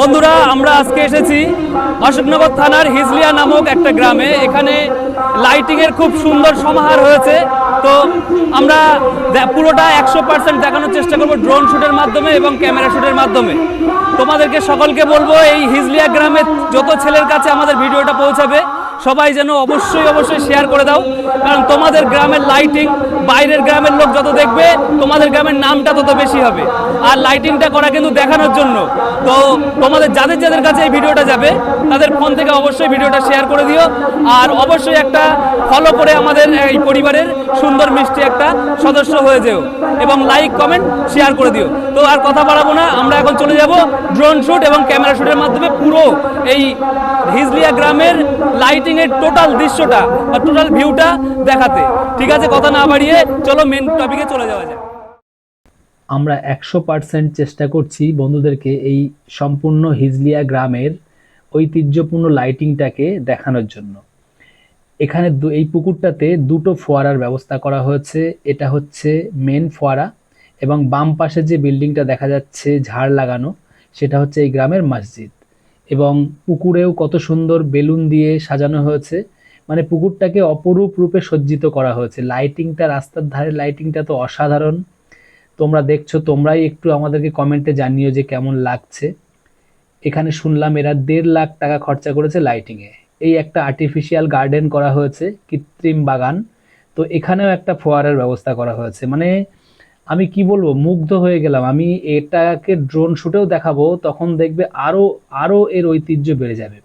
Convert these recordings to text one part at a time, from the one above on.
বন্ধুরা, আমরা আজকে এসেছি অশোকনগর থানার হিজলিয়া নামক একটা গ্রামে। এখানে লাইটিংয়ের খুব সুন্দর সমাহার হয়েছে। তো আমরা পুরোটা একশো পার্সেন্ট দেখানোর চেষ্টা করব ড্রোন শ্যুটের মাধ্যমে এবং ক্যামেরা শ্যুটের মাধ্যমে। তোমাদেরকে সকলকে বলব, এই হিজলিয়া গ্রামের যত ছেলের কাছে আমাদের ভিডিওটা পৌঁছাবে সবাই যেন অবশ্যই অবশ্যই শেয়ার করে দাও। কারণ তোমাদের গ্রামের লাইটিং বাইরের গ্রামের লোক যত দেখবে, তোমাদের গ্রামের নামটা তত বেশি হবে। আর লাইটিংটা করা কিন্তু দেখানোর জন্য। তো তোমাদের যাদের যাদের কাছে এই ভিডিওটা যাবে, তাদের ফোন থেকে অবশ্যই ভিডিওটা শেয়ার করে দিও। আর অবশ্যই একটা ফলো করে আমাদের এই পরিবারের সুন্দর মিষ্টি একটা সদস্য হয়ে যেও। এবং লাইক কমেন্ট শেয়ার করে দিও। তো আর কথা বাড়াবো না, আমরা এখন চলে যাব ড্রোন শ্যুট এবং ক্যামেরা শুটের মাধ্যমে পুরো এই হিজলিয়া গ্রামের লাইটিং এর টোটাল দৃশ্যটা টোটাল ভিউটা দেখাতে। ঠিক আছে, কথা না বাড়িয়ে চলো মেন টপিকে চলে যাওয়া যায় আমরা একশো পার্সেন্ট চেষ্টা করছি বন্ধুদেরকে এই সম্পূর্ণ হিজলিয়া গ্রামের ঐতিহ্যপূর্ণ লাইটিংটাকে দেখানোর জন্য। এখানে এই পুকুরটাতে দুটো ফোয়ারার ব্যবস্থা করা হয়েছে। এটা হচ্ছে মেন ফোয়ারা এবং বাম পাশে যে বিল্ডিংটা দেখা যাচ্ছে ঝাড় লাগানো, সেটা হচ্ছে এই গ্রামের মসজিদ। এবং পুকুরেও কত সুন্দর বেলুন দিয়ে সাজানো হয়েছে। মানে পুকুরটাকে অপরূপ রূপে সজ্জিত করা হয়েছে। লাইটিংটা রাস্তার ধারে লাইটিংটা তো অসাধারণ। তোমরা দেখছ, তোমরাই একটু আমাদেরকে কমেন্টে জানিও যে কেমন লাগছে। এখানে শুনলাম এরা দেড় লাখ টাকা খরচা করেছে লাইটিংয়ে এই একটা আর্টিফিশিয়াল গার্ডেন করা হয়েছে, কৃত্রিম বাগান। তো এখানেও একটা ফোয়ারের ব্যবস্থা করা হয়েছে। মানে আমি কি বলব, মুগ্ধ হয়ে গেলাম। আমি এটাকে ড্রোন শুটেও দেখাবো, তখন দেখবে আরও আরও এর ঐতিহ্য বেড়ে যাবে।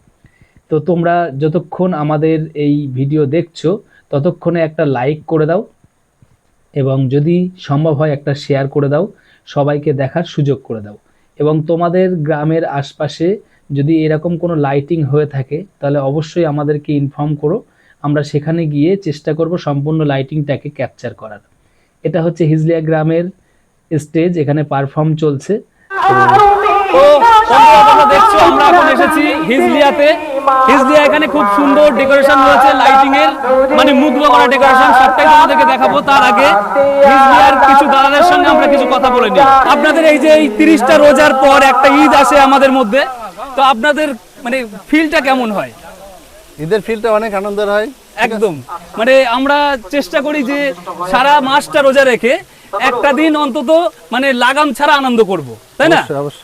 তো তোমরা যতক্ষণ আমাদের এই ভিডিও দেখছ, ততক্ষণে একটা লাইক করে দাও এবং যদি সম্ভব হয় একটা শেয়ার করে দাও, সবাইকে দেখার সুযোগ করে দাও। এবং তোমাদের গ্রামের আশপাশে যদি এরকম কোনো লাইটিং হয়ে থাকে, তাহলে অবশ্যই আমাদেরকে ইনফর্ম করো। আমরা সেখানে গিয়ে চেষ্টা করব সম্পূর্ণ লাইটিংটাকে ক্যাপচার করার। এটা হচ্ছে হিজলিয়া গ্রামের স্টেজ এখানে পারফর্ম চলছে। তো বন্ধুরা তোমরা দেখছ আমরা এখন এসেছি হিজলিয়াতে। হিজলিয়া এখানে খুব সুন্দর ডেকোরেশন রয়েছে লাইটিং এর মানে মুগ্ধ করা ডেকোরেশন সবটাই তোমাদেরকে দেখাবো তার আগে। হিজলিয়ার কিছু দালালের সঙ্গে আমরা কিছু কথা বলে নিই। আপনাদের এই যে এই তিরিশটা রোজার পর একটা ঈদ আসে আমাদের মধ্যে তো আপনাদের মানে ফিলটা কেমন হয়? ঈদের ফিলটা অনেক আনন্দের হয়। একদম। মানে আমরা চেষ্টা করি যে সারা মাসটা রোজা রেখে একটা দিন অন্তত মানে লাগাম ছাড়া আনন্দ করব তাই না।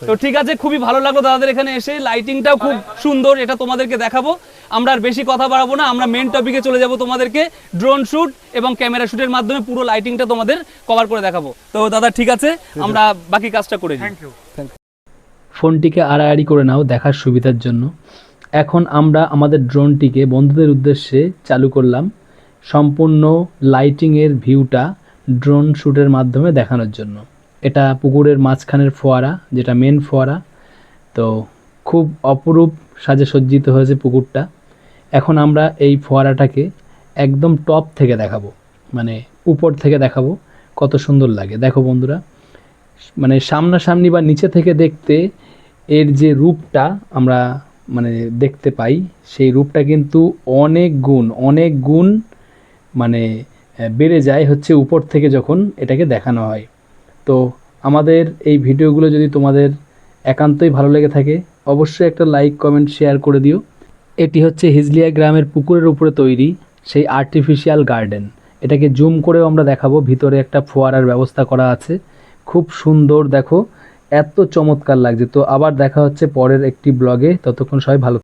তো ঠিক আছে খুবই ভালো লাগল দাদাদের এখানে এসে। লাইটিংটাও খুব সুন্দর এটা তোমাদেরকে দেখাবো। আমরা আর বেশি কথা বাড়াবো না আমরা মেন টপিকে চলে যাব তোমাদেরকে। ড্রোন শুট এবং ক্যামেরা শুটের মাধ্যমে পুরো লাইটিংটা তোমাদের কভার করে দেখাবো। তো দাদা ঠিক আছে আমরা বাকি কাজটা করে নিই। ফোনটিকে আড়াআড়ি করে নাও দেখার সুবিধার জন্য। এখন আমরা আমাদের ড্রোনটিকে বন্ধুদের উদ্দেশ্যে চালু করলাম সম্পূর্ণ লাইটিংয়ের ভিউটা ড্রোন শ্যুটের মাধ্যমে দেখানোর জন্য। এটা পুকুরের মাঝখানের ফোয়ারা, যেটা মেন ফোয়ারা। তো খুব অপরূপ সাজে সজ্জিত হয়েছে পুকুরটা। এখন আমরা এই ফোয়ারাটাকে একদম টপ থেকে দেখাবো। মানে উপর থেকে দেখাবো কত সুন্দর লাগে। দেখো বন্ধুরা মানে সামনাসামনি বা নিচে থেকে দেখতে এর যে রূপটা আমরা মানে দেখতে পাই, সেই রূপটা কিন্তু অনেক গুণ অনেক গুণ মানে বেড়ে যায় হচ্ছে উপর থেকে যখন এটাকে দেখানো হয়। তো আমাদের এই ভিডিওগুলো যদি তোমাদের একান্তই ভালো লেগে থাকে, অবশ্যই একটা লাইক কমেন্ট শেয়ার করে দিও। এটি হচ্ছে হিজলিয়া গ্রামের পুকুরের উপরে তৈরি সেই আর্টিফিশিয়াল গার্ডেন এটাকে জুম করেও আমরা দেখাবো, ভিতরে একটা ফোয়ারার ব্যবস্থা করা আছে। খুব সুন্দর, দেখো এত চমৎকার লাগছে। তো আবার দেখা হচ্ছে পরের একটি ব্লগে। ততক্ষণ সবাই ভালো